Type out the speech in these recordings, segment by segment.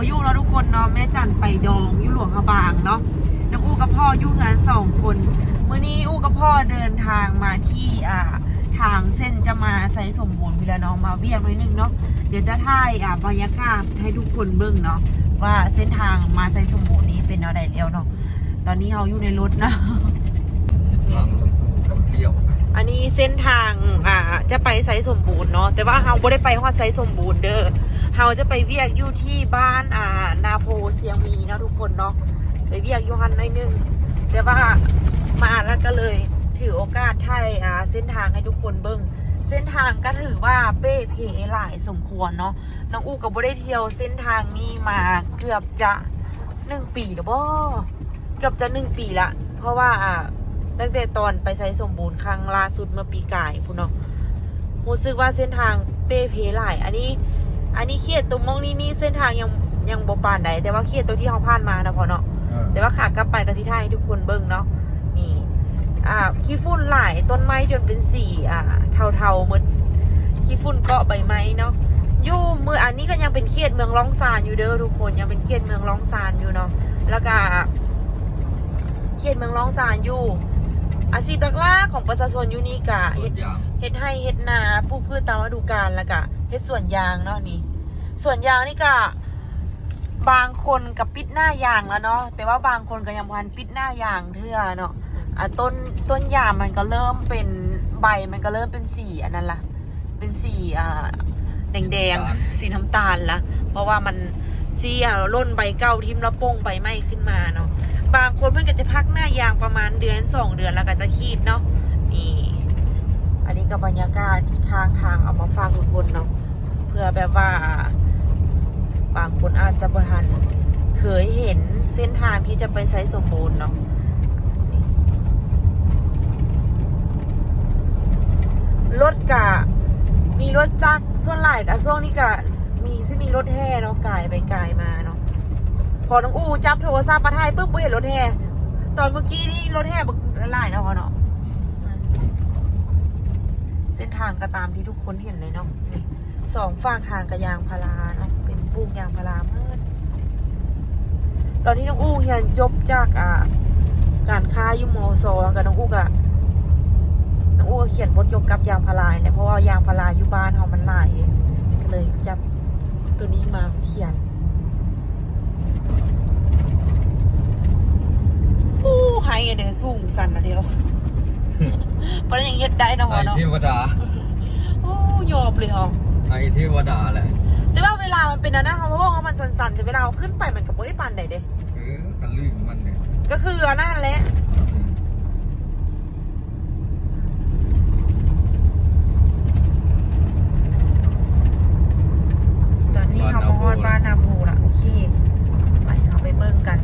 บ่อยู่เนาะทุกคนเนาะแม่จันไปดองอยู่หลวงพระบางเนาะน้องอู้กับพ่ออยู่งานสองคนมื้อนี้อู้กับพ่อเดินทางมาที่อ่าทางเส้นจะมาใส่สมบูรณ์พี่ละเนาะมาเวียกหน่อยหนึงเนาะเดี๋ยวจะถ่ายอ่าบรรยากาศให้ทุกคนเบิ่งเนาะว่าเส้นทางมาใส่สมบูรณ์นี้เป็นอะไรแล้วเนาะตอนนี้เราอยู่ในรถเนาะเส้นทางลงภูกับเลี้ยวอันนี้เส้นทางอ่าจะไปไซสมบูรณ์เนาะแต่ว่าเฮาบ่ได้ไปฮอดไซสมบูรณ์เด้อ เฮาจะไปเวียกอยู่ที่บ้านอ่านาโพเสียงมีนะทุกคนเนาะไปเวียกยู่หันหน่อยนึงแต่ว่ามาแล้วก็เลยถือโอกาสถ่ายอ่าเส้นทางให้ทุกคนเบิ่งเส้นทางก็ถือว่าเป้เพหลายสมควรเนาะน้องอูก็บ่ได้เที่ยวเส้นทางนี้มาเกือบจะหนึ่งปีแล้วบ่เกือบจะหนึ่งปีละ เพราะว่าอ่าตั้งแต่ตอนไปไซสมบูรณ์ครั้งล่าสุดเมื่อปีกายพุ่นเนาะรู้สึกว่าเส้นทางเป้เพหลาย อันนี้ อันนี้เขียดตรงมองนี่นี่เส้นทางยังยังบ่ปานใดแต่ว่าเขียดตัวที่เขาผ่านมานะพอเนาะเออแต่ว่าขากลับไปกับที่ท่ายให้ทุกคนเบิ่งเนาะนี่อ่าขี้ฝุ่นหลายต้นไม้จนเป็นสีอ่าเทาๆเหมือนขี้ฝุ่นเกาะใบไม้เนาะอยู่มืออันนี้ก็ยังเป็นเขตเมืองล่องซานอยู่เด้อทุกคนยังเป็นเขตเมืองล่องซานอยู่เนาะแล้วก็เขตเมืองล่องซานอยู่ อาชีพหลักๆของประชาชนอยู่นี่กะส่เฮ็วนดยางเฮ็ดให้เฮ็ดนาปลูกพืชตามฤดูกาลแล้วก็เฮ็ดสวนยางเนาะนี่สวนยางนี่ก็บางคนกับปิดหน้ายางแล้วเนาะแต่ว่าบางคนก็ยังพันปิดหน้ายางเทื่อเนาะอะต้นต้นยางมันก็เริ่มเป็นใบมันก็เริ่มเป็นสีอันนั้นละเป็นสีอ่าแดงๆสีน้ำตาลละเพราะว่ามันสีอะร่นใบเก้าทิ่มแล้วโป้งใบไหม้ขึ้นมาเนาะ บางคนเพื่อนก็จะพักหน้ายางประมาณเดือนสองเดือนแล้วก็จะขีดเนาะนี่อันนี้ก็บรรยากาศข้างทางเอามาฝากทุกคนเนาะเพื่อแบบว่า บางคนอาจจะบ่ทันเคยเห็นเส้นทางที่จะไปไซส์สมบูรณ์เนาะรถกะมีรถจักรส่วนหลายกะช่วงนี้กะมีซึ่งมีรถแห่เนาะกายไปกายมาเนาะ พอน้องอูจับโทรศัพท์มาถ่ายปุ๊บบ่เห็นรถแห่ตอนเมื่อกี้นี่รถแห่บึกหลายๆเนะพอเนาะเส้นทางก็ตามที่ทุกคนเห็นเลยเนาะนี่สองฝั่งทางกับยางพาราเนาะเป็นปลูกยางพาราเมื่อตอนที่น้องอู้เรียนจบจากอ่าการค้ายู่มสอกับน้องอู้กะน้องอู้ก็เขียนบทเกี่ยวกับยางพาราเนี่ยเพราะว่ายางพาราอยู่บ้านเรามันหลายก็เลยจับตัวนี้มาเขียน โอ้ไฮเดี๋ยวสูงสันนะเดียวเพราะยังเฮ็ดได้เนาะไอวะเนาะเทวดาโอ้ยอมเลยเหรอไอเทวดาแหละแต่ว่าเวลามันเป็นอันนะเขาบอกว่ามันสั่นๆแต่เวลาเอาขึ้นไปมันกับไม่ได้ปันใดเด้เออกันลื่นมันเนี่ยก็คืออันนั้นแหละตอนนี้เขามาฮอดบ้านนาโพละโอเค ไปเอาไปเบิ่งกัน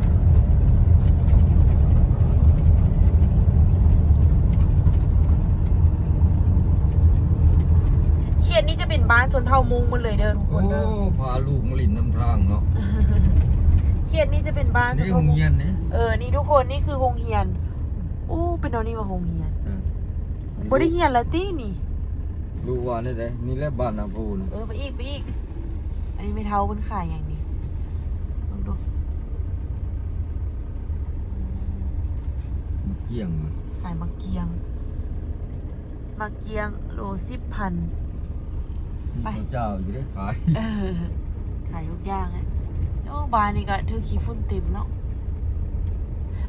เขียนนี้จะเป็ นบ้านชนเผ่ามุงหมดเลยเด้อทุกคโอ้นเด้อพาลูกมาลินนำทางเนาะเขียนนี้จะเป็นบ้านชนี่นโรเผ่างมุงเรียนเนี่ยเออนี่ทุกคนนี่คือโฮงเฮียนอู้เป็นเอานี่มาโฮงเฮียนบ่ได้เฮียนแล้วตี้นี่ดูว่านี่เลยนี่แหละบ้านนาพูนเออไปอีกไปอีก อันนี้ไม่เท่าบนขายอย่างนี้ลองดูเกี่ยงมันขายมะเกียงมะเกียงโลสิบพัน ไปพระเจ้าอยู่ได้ขายเออขายทุกอย่างอะโอ้บ้านนี่ก็เธอขี้ฝุ่นเต็มเนาะ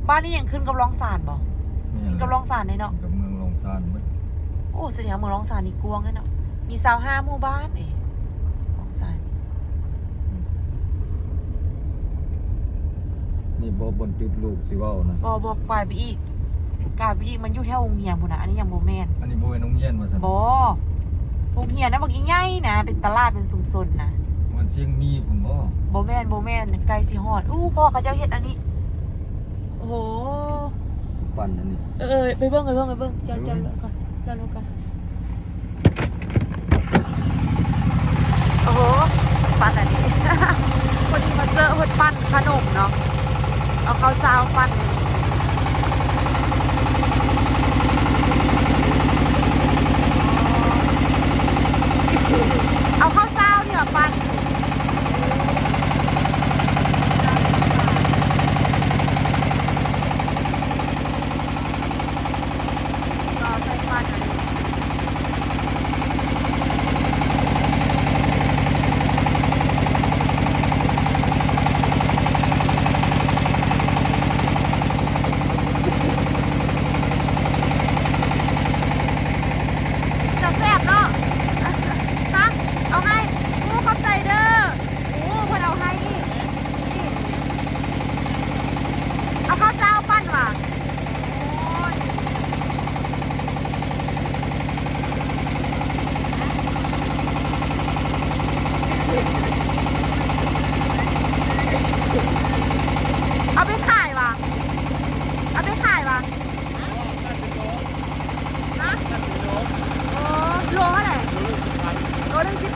บ้านนี่ยังขึ้นกับรองสารบ่ขึ้นกับรองสารเลยเนาะกับเมืองลองซานมันโอ้แสดงว่าเมืองรองสารนี่กวางเลยเนาะมีสาวห้าหมู่บ้านเองรองสารนี่บ่บนจุดลูกสิเว้านะบอบอกไปไปอีกกาไปอีกมันอยู่แถววงเฮียนพุ่นนะอันนี้ยังโมแมนอันนี้บ่เป็นโรงเรียนว่าซั่นบอ วงเฮียนนะบอกง่ายๆนะ เป็นตลาดเป็นสุมสนนะมันเชียงมีผมบ่โบแมนโบแมนไกลสิฮอดอู้พ่อกับเจ้าเฮ็ดอันนี้ โอ้โห ปั่นอันนี้ เออเออไปเบิ่งไปเบิ่งไปเบิ่งเจ้าเจ้าเจ้าก่อนเจ้าลูกกันโอ้โหปั้นอันนี้ คนที่มาเจอคนปั้นขนมเนาะเอาข้าวเจ้าปั้น เอาข้าวเจ้าเนี่ยปัน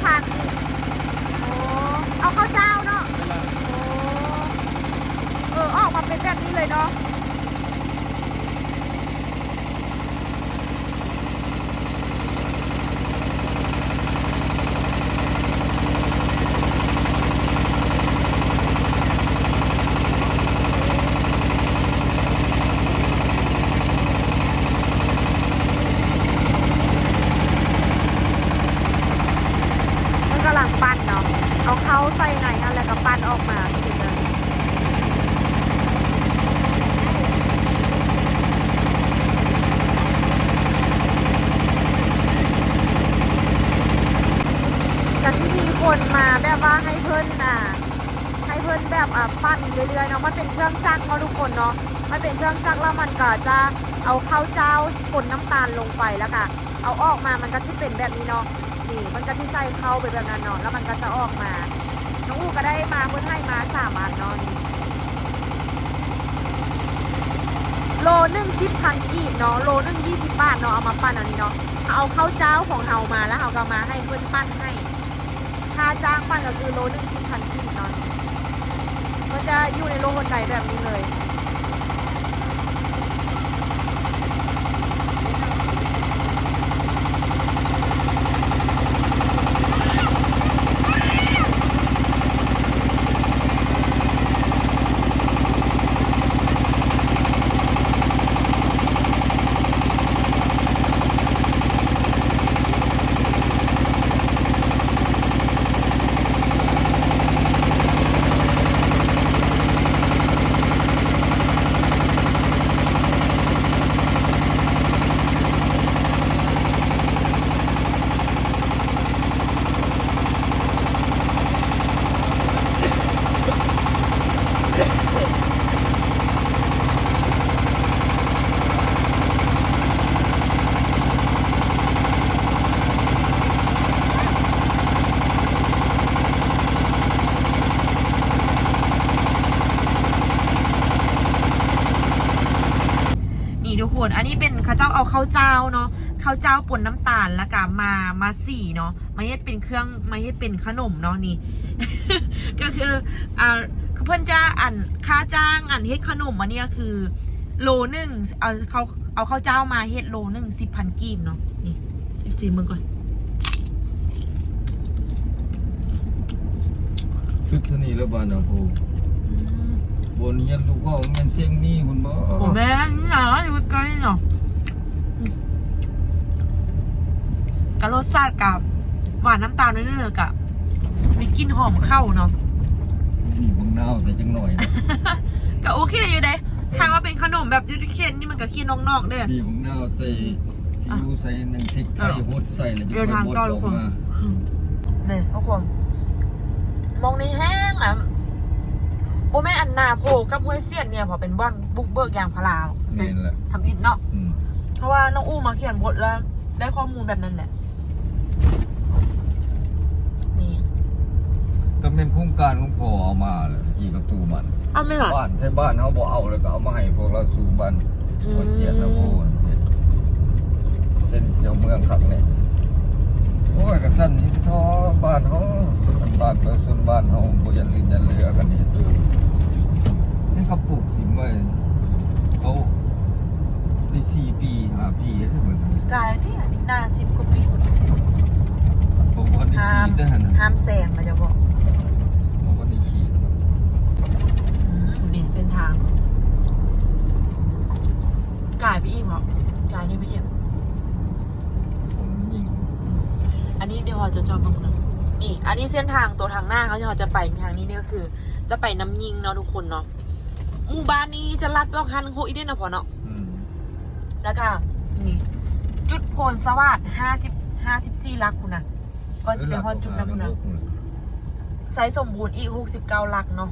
พันโอ้เอาข้าวเจ้าเนาะโอ้เออออกมาเป็นแบบนี้เลยเนาะ มันกำลังปั้นเนาะ เอาเข้าใส่ในนั่นแล้วก็ปั้นออกมาแต่ที่มีคนมาแบบว่าให้เพิ่นอะให้เพิ่นแบบอะปั้นเรื่อยๆเนาะมันเป็นเครื่องจักรเนาะทุกคนเนาะมันเป็นเครื่องจักรแล้วมันก็จะเอาข้าวเจ้าคนน้ำตาลลงไปแล้วก็เอาออกมามันก็จะเป็นแบบนี้เนาะนี่มันก็ที่ใส่เข้าไปแบบนั้นเนาะแล้วมันก็จะออกมา น้องอูก็ได้มาเพื่อให้มาสามอันนอนโลหนึ่งสิบพันกีบเนาะโลหนึ่งยี่สิบบาทเนาะเอามาปั้นอันนี้เนาะเอาข้าวเจ้าของเฮามาแล้วเฮาก็มาให้เพื่อนปั้นให้ค่าจ้างปั้นก็คือโลหนึ่งสิบพันกีบเนาะมันจะอยู่ในโลคนใดแบบนี้เลย นี่ทุกคน อันนี้เป็นข้าวเจ้าเอาข้าวเจ้าเนาะข้าวเจ้าป่นน้ำตาลแล้วก็มามาสี่เนาะมาเฮ็ดเป็นเครื่องมาเฮ็ดเป็นขนมเนาะนี่ ก็คืออ่าเพื่อนจะอันค่าจ้างอันเฮ็ดขนมอันนี้ก็คือ โลหนึ่งเอาเขาเอาข้าวเจ้ามาเฮ็ดโลหนึ่งสิบพันกีบเนาะนี่สิมึงก่อนสุดสนีแล้วบ้านนะโพบนเฮียนลูกก็มันเสียงมีคุณบ่โอ้แม่นี่เหรออยู่ใกล้ๆเนาะอืม กะรสชาติกับหวานน้ำตาลนิดนึงกับมีกลิ่นหอมเข้าเนาะมีบังนาวใส่จังหน่อยนะก็โอเคอยู่เด้ถ้าว่าเป็นขนมแบบยูนิเคนนี่มันก็ขี้นอกๆเด้อมีบังนาวใส่ซีอิ๊วใส่หนึ่งพริกไทยหดใส่แล้วจะเดินทางบดต่ออทุอกกคนมานี่ทุกคนมองในแห้งอะโบแม่อันนาโพกับห้วยเสียนเนี่ยพอเป็นบ่อนบุกเบิกยางพารานี่แหละทำอินเนาะ อืมเพราะว่าน้องอู้มาเขียนบทแล้ว ได้ข้อมูลแบบนั้นแหละ ก็เป็นโครงการของพ่อเอามาเลยกี่กับตูมันอ้าวไม่เหรอบ้านใช่บ้านเขาบ่เอาเลยก็เอามาให้พวกเราสู่บ้านอืมหัวเสียนนะโพนเส้นเจ้าเมืองขักเนี่ยโอ้ยกันสั้นนี้ท้อบ้านเขาบ้านประชาชนบ้านเขาบ่ยันลืนยันเรือกันนี่อืมนี่เขาปลูกสิมไว้เขาได้สี่ปีห้าปีที่เหมือนกันกายที่อันนี้น่าสิบกว่าปีผม ว่าได้ห้ามขี่ได้หันนะห้ามแซงเราจะบอกผมว่าได้ขี่อืมนี่เส้นทางกายไปอีกเหรอกายนี่ไปอีกผมยิงอันนี้เดี๋ยวเราจะจอดตรงนั้นนี่ อันนี้เส้นทางตัวทางหน้าเขาจะไปทางนี้นี่ก็คือ จะไปน้ำยิงเนาะทุกคนเนาะหมู่บ้านนี้จะลัดไปฮันโคอีเดนนะพอเนาะอืมแล้วก็นี่จุดโพนสวัสดห้าสิบห้าสิบสี่ลักคุณนะ ก่อนจะไปฮอนจุดนะคุณนะไซส์สมบูรณ์อีกหกสิบเก้าลักเนาะ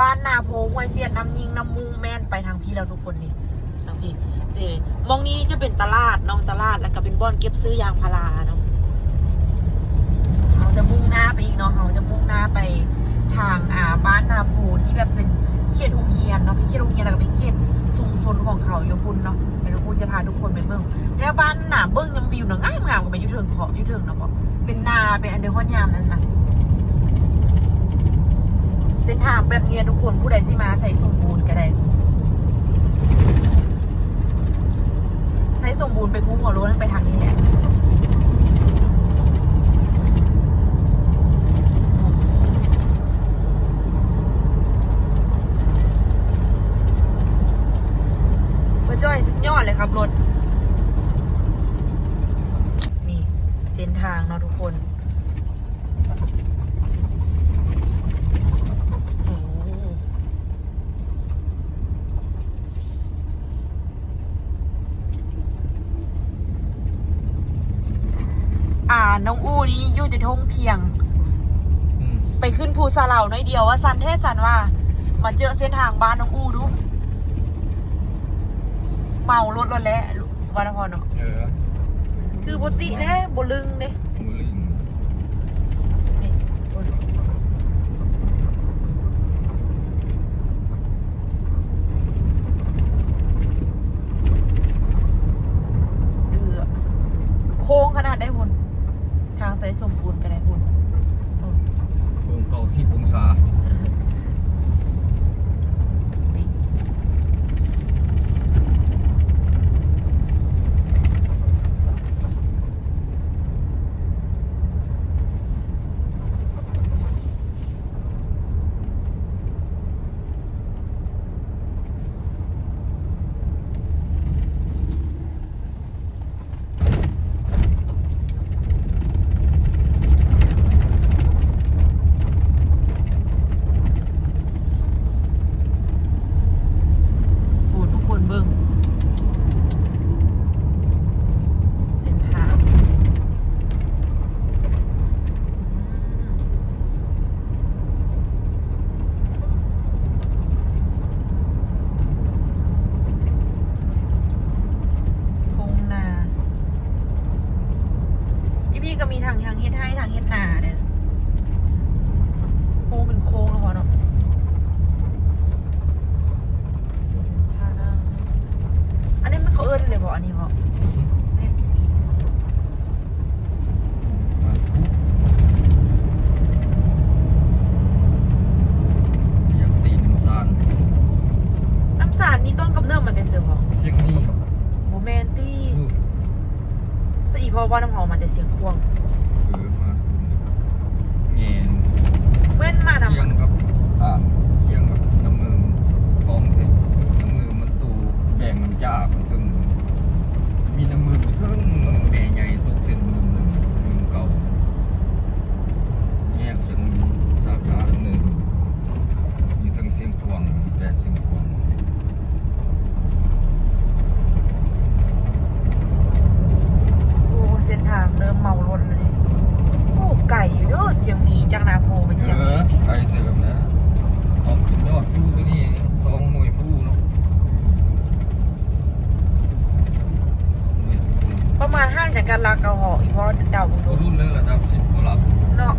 บ้านนาโพห้วยเสียนน้ำยิงน้ำมูแม่นไปทางพี่แล้วทุกคนนี่ทางพี่เจมองนี้จะเป็นตลาดเนาะตลาดแล้วก็เป็นบ่อนเก็บซื้อยางพาราเนาะเราจะมุ่งหน้าไปอีกเนาะเราจะมุ่งหน้าไปทางอ่าบ้านนาโพที่แบบเป็น เขตโรงเรียนเนาะเป็นเขตโรงเรียนแล้วก็เป็นเขตชุมชนของเขาอยู่พุ่นเนาะเดี๋ยวน้องอูจะพาทุกคนไปเบิ่งแล้วบ้านหนาเบิ่งยังวิวหนังงามงามกันไปยูเทิงเขาอยูเทิงเนาะบอกเป็นนาเป็นอันเดอร์ฮอนยามนั่นนะเส้นทางแบบเนี้ทุกคนผู้ใดสิมาใส่สมบูรณ์ก็ได้ใช้สมบูรณ์ไปพุ่งหัวรถไปทางนี้แหละเพื่อจ้อยสุดยอดเลยครับรถ นี่เส้นทางเนาะทุกคนโอ้โหอ่าน้องอู้นี่อยู่จะทงเพียงอืมไปขึ้นภูสะเหล่าน้อยเดียวว่าซันเทศสันว่า มาเจอเส้นทางบ้านน้องอู้ดู เมารถรถแล้ววันพรเนาะเออคือปกติแล้วบลึงเด้ มูลิง นี่บลึงเดือโค้งขนาดได้พุ่นทางใส่สมบูรณ์ก็ได้พุ่นพุ่น โค้งเก้าสิบองศา นี่โอ้ทุกคนเบิ่งเส้นทางอืมโค้งนาพี่พี่ก็มีทางทางเฮ็ดให้ทางเฮ็ดนาเด้อโค้งเป็นโค้งแล้วพอเนาะ ทาราอันนี้มันเขาเอิ้นเลยบอกอันนี้บอกนี่ อะปุ๊บอยากตีน้ำซาน น้ำสารนี่ต้นกำเนิดมาแต่เสือบอก เสียงนี่ โมเมนตี้ อือ แต่อีพอว่าน้ำหอมมาแต่เสียงควงเออมาคุณแง่หนึ่งเว้นมานำเคียงกับห่างเคียงกับน้ำมือมันกองเสร็จน้ำมือมันตูแบ่งน้ำจ่ามันถึงมีน้ำมือมันถึงแม่ใหญ่ตกเส้นมือหนึ่งมือเก่าแยกเป็นสาขาหนึ่งมีทั้งเสียงควงแต่เสียงควง โอ้เส้นทางเริ่มเมารถเลยโอ้ไก่อยู่ เด้อเสียงหมีจากนาโพไปเสียงเอหมีอไอเติมนะออกกินยอดผู้ไปนี่สองหน่วยผู้เนาะหน่วยผู้ประมาณห้างจากการลากระหออีพอเดาก็ดูรุ่นเลยระดับสิบกว่าหลักเนาะ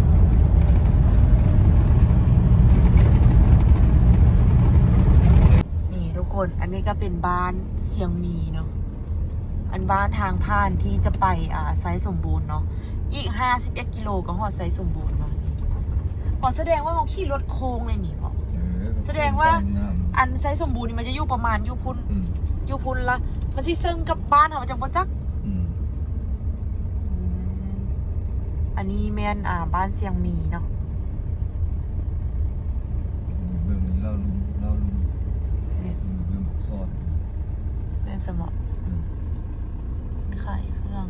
นี่ทุกคนอันนี้ก็เป็นบ้านเสียงหมีเนาะอันบ้านทางผ่านที่จะไปอ่าไซส์สมบูรณ์เนาะ อีก51กิโลก็ฮอดไซส์สมบูรณ์เนาะพอแสดงว่าเขาขี่รถโค้งเลยนี่พอเออแสดงว่างามอันไซส์สมบูรณ์นี่มันจะอยู่ประมาณอยู่พุ่นอืมอยู่พุ่นละมันสิซึ่งกับบ้านเขาจังบ่จักอืมอืมอันนี้แม่นอ่าบ้านเสียงมีเนาะเบื้องนี้เราลุมเราลุมเนี่ยเบื้องบักซอดแม่นสมออืมขายเครื่อง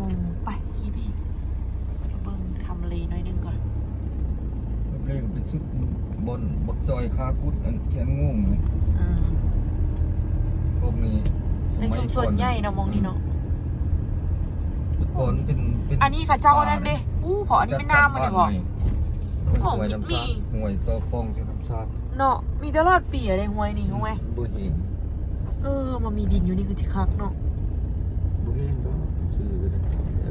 ปักหมูไปขี้พี่เบิ่งทำเลหน่อยหนึงก่อนแล้วเพลงไปสุดบนบักจอยคากุดอันเขียนง่วงเลยอืมพวกนี้ในชุมชนใหญ่เนาะมองนี่เนาะแต่ก่อนเป็นเป็นอันนี้ค่ะเจ้านั่นเด้อู้พออันนี้เป็นน้ำมันเลยบอกหวยน้ำซาดหวยตัวปองเส้นน้ำซาดเนาะมีตลอดปีอะไรห้วยนี่ห้วยบ่เห็นเออมันมีดินอยู่นี่คือจิคักเนาะบ่เห็น ก็ชื่อก็ได้แต่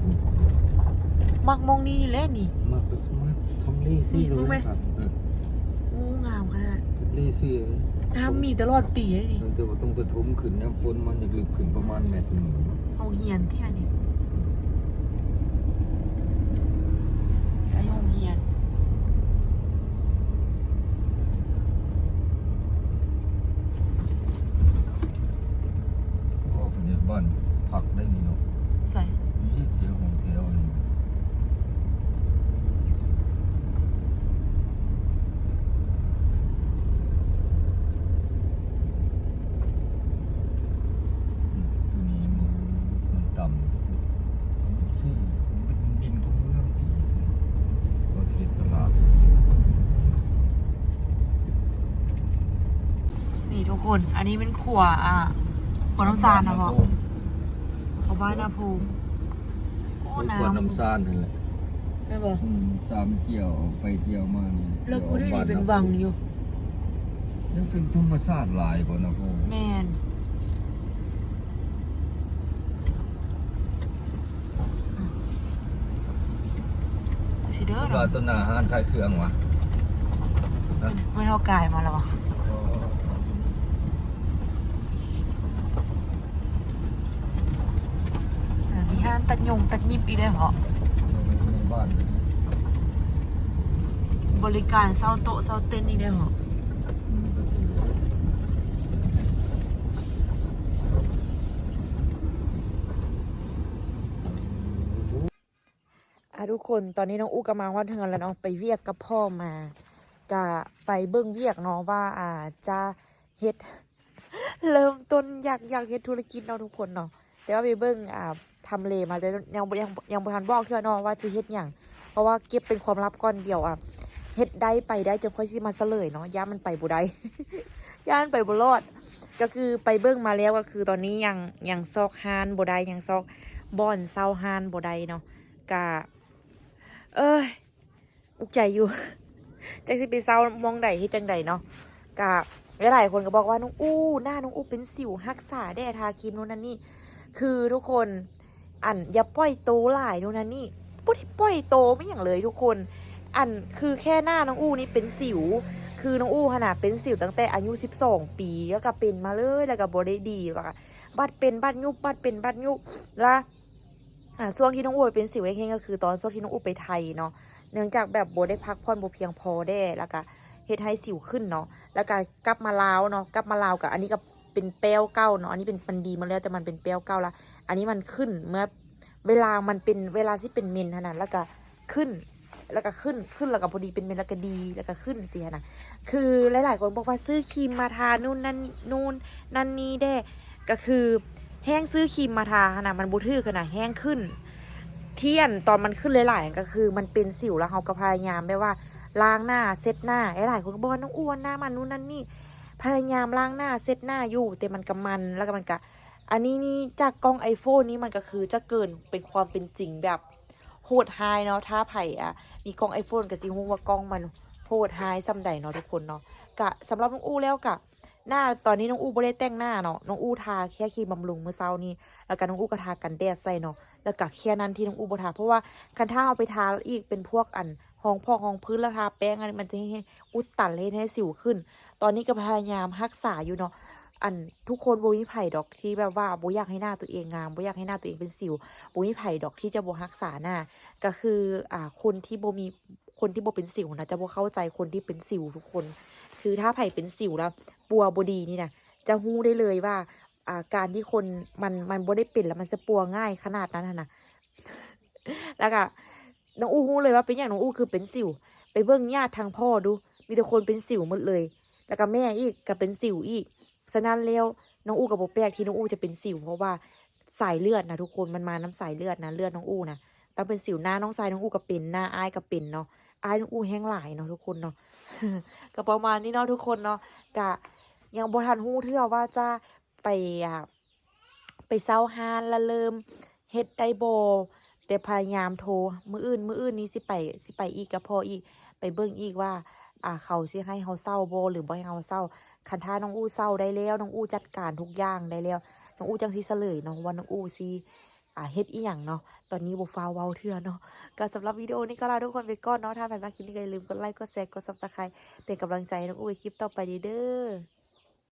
มักมองนี่แหละนี่ มากก็สมาร์ททำเลซี่เลยครับเอออู้งามขนาดได้เสียน้ำมีตลอดปีเลยนี่แต่ว่าต้องไปทุ่มขึ้นน้ำฝนมันอยากลึกขึ้นประมาณเมตรหนึ่งเอาเฮียนที่อันนี้อันนี้เอาเฮียน ก็เป็นเดือนบ้านผักได้นี่เนาะ ใส่ นี่เที่ยวของเที่ยวนี่อืมตัวนี้มันมันต่ำเขาซื้อมันเป็นดินของเรื่องที่ถึงก็เสียตลาด นี่ทุก คน อันนี้เป็นขัวอะขัวน้ำซานนะพ่อเขาบ้านนาภูมิโอ้ขวดน้ำน้ำซานนั่นแหละไม่บอกอืมสามเกี่ยวเอาไฟเกี่ยวมานี่แล้วกูได้ดีเป็นวังอยู่ ยังเป็นธรรมชาติหลายกว่านะพ่อแมนสิเด้อเวเนาะลาต้นอาหารขายเครื่องวะนะไม่เท่ากายมาแล้ววะานตัดยงตัดยิบอีกได้เหรอบ้านบริการเศร้าโต๊ะเศร้าเต้นอีกได้เหรออะทุกคนตอนนี้น้องอู้ก็มาว่าเทิงแล้วเนาะไปเวียกกับพ่อมาก็ไปเบิ้งเวียกเนาะว่าอาจะเฮ็ดเริ่มต้นอยากอยากเฮ็ดธุรกิจเนาะทุกคนเนาะแต่ว่าไปเบิ้งอ่า ทำเลมาแต่ยังยังยังบ่ทันบอกเทื่อเนาะว่าจะเฮ็ดหยังเพราะว่าเก็บเป็นความลับก่อนเดียวอะเฮ็ดได้ไปได้จนค่อยสิมาเฉลยเนาะย่ามันไปบ่ได้ย่ามันไปบ่รอด ก็คือไปเบิ้งมาแล้วก็คือตอนนี้ยังยังซอกฮานบ่ได้ยังซอกบ่อนเซาฮานบ่ได้เนาะกะเอ้ยอุกใจอยู่จังสิไปเศร้ามองใดที่จังใดเนาะกะหลายคนก็บอกว่าน้องอู้หน้าน้องอู้เป็นสิวรักษาได้ทาครีมนู้นนั่นนี่ คือทุกคน อันอย่าปล่อยโตหลายนู้นนั่นนี่บ่ได้ปล่อยโตไม่อย่างเลยทุกคน อันคือแค่หน้าน้องอู้นี่เป็นสิว คือน้องอู้ขนาดเป็นสิวตั้งแต่อายุ 12 ปีแล้วก็เป็นมาเลยแล้วก็บ่ได้ดีแล้วก็บัดเป็นบัดยุบบัดเป็นบัดยุบล้วอ่าช่วงที่น้องอูเป็นสิวเองก็คือตอนช่วงที่น้องอูไปไทยเนาะเนื่องจากแบบโบได้พักผ่อนโบเพียงพอได้แล้วก็เฮ็ดให้สิวขึ้นเนาะแล้วก็กลับมาลาวเนาะกลับมาลาวกับอันนี้ก็ เป็นแป้วเก้าเนาะอันนี้เป็นปันดีมาแล้วแต่มันเป็นแป้วเก้าละอันนี้มันขึ้นเมื่อเวลามันเป็นเวลาที่เป็นเมนเท่านั้นแล้วก็ขึ้นแล้วก็ขึ้นขึ้นแล้วก็พอดีเป็นเมนแล้วก็ดีแล้วก็ขึ้นเสิฮะนะคือหลาย ๆ คนบอกว่าซื้อครีมมาทานู่นนั่นนู่นนั่นนี่ได้ก็คือแห้งซื้อครีมมาทาขนาดมันบูทื่อขนาดแห้งขึ้น เทียนตอนมันขึ้นหลายๆก็คือ มันเป็นสิวแล้วเขาก็พยายามแบบว่าล้างหน้าเซ็ตหน้าหลายๆคนก็บอกว่าน้องอ้วนหน้ามันนู่นนั่นนี่ พยายามล้างหน้าเซ็ตหน้าอยู่ แต่มันก็มันแล้วก็มันก็อันนี้นี่จากกล้อง iPhone นี้มันก็คือจะเกินเป็นความเป็นจริงแบบโหดไฮเนาะถ้าไผ่อะมีกล้อง iPhone กับซิฮูว่ากล้องมันโหดไฮซ้ำใดเนาะทุกคนเนาะกะสำหรับน้องอู้แล้วกะหน้าตอนนี้น้องอู้ไม่ได้แต่งหน้าเนาะน้องอู้ทาแค่ครีมบำรุงเมื่อเช้านี้แล้วก็น้องอู้ก็ทากันแดดใส่เนาะแล้วก็แค่นั้นที่น้องอู้บ่ทาเพราะว่าคันถ้าเอาไปทาอีกเป็นพวกอัน ห้องพอกห้องพื้นแล้วทาแป้งอันมันจะให้อุดตันเลยให้สิวขึ้น ตอนนี้ก็พยายามรักษาอยู่เนาะอันทุกคนบ่มีไผ่ดอกที่แบบว่าบ่อยากให้หน้าตัวเองงามบ่อยากให้หน้าตัวเองเป็นสิวบ่มีไผ่ดอกที่จะบรักษาหน้า ก็คืออ่าคนที่บมีคนที่บเป็นสิวนะจะบเข้าใจคนที่เป็นสิวทุกคน คือถ้าไผ่เป็นสิวแล้วปัวบดีนี่นะจะหู้ได้เลยว่าอ่าการที่คนมันมันบได้เป็นแล้วมันจะปัวง่ายขนาดนั้นนะแล้วก็ น้องอู้หู้เลยว่าเป็นอย่างน้องอู้คือเป็นสิว ไปเบิ่งญาติทางพ่อดู มีแต่คนเป็นสิวหมดเลย แล้วก็แม่อีกก็เป็นสิวอีกฉะนั้นแล้วน้องอู้กับโบแปลกที่น้องอู้จะเป็นสิว เพราะว่าสายเลือดนะทุกคนมันมาน้ำสายเลือดนะเลือดน้องอู้นะต้องเป็นสิวหน้าน้องชายน้องอู้ก็เป็นหน้าอายก็เป็นเนาะอายน้องอู้แห้งหลายเนาะทุกคนเนาะก็ประมาณนี้เนาะทุกคนเนาะกะยังบทันฮู้เทื่อว่าจะไปอ่าไปเซาฮานละเริ่มเฮ็ดได้บ่ แต่พยายามโทรมืออื่นมืออื่นนี้สิไปสิไปอีกกับพ่ออีก ไปเบิ่งอีกว่า อ่าเขาสิให้เฮาเศร้าโบหรือบ่ให้เฮาเศร้าคันถ้าน้องอู้เศร้าได้แล้ว น้องอู้จัดการทุกอย่างได้แล้ว น้องอู้จังสิเฉลยเนาะว่าน้องอู้สิอ่าเฮ็ดอีหยังเนาะตอนนี้บ่ฟ้าวเว้าเทื่อเนาะก็สำหรับวิดีโอนี้ก็ลาทุกคนไปก่อนเนาะถ้าใครมาคลิปนี้ก็อย่าลืมกดไลค์กดแชร์กด Subscribe เป็นกำลังใจให้น้องอุ้คลิปต่อไปเด้อ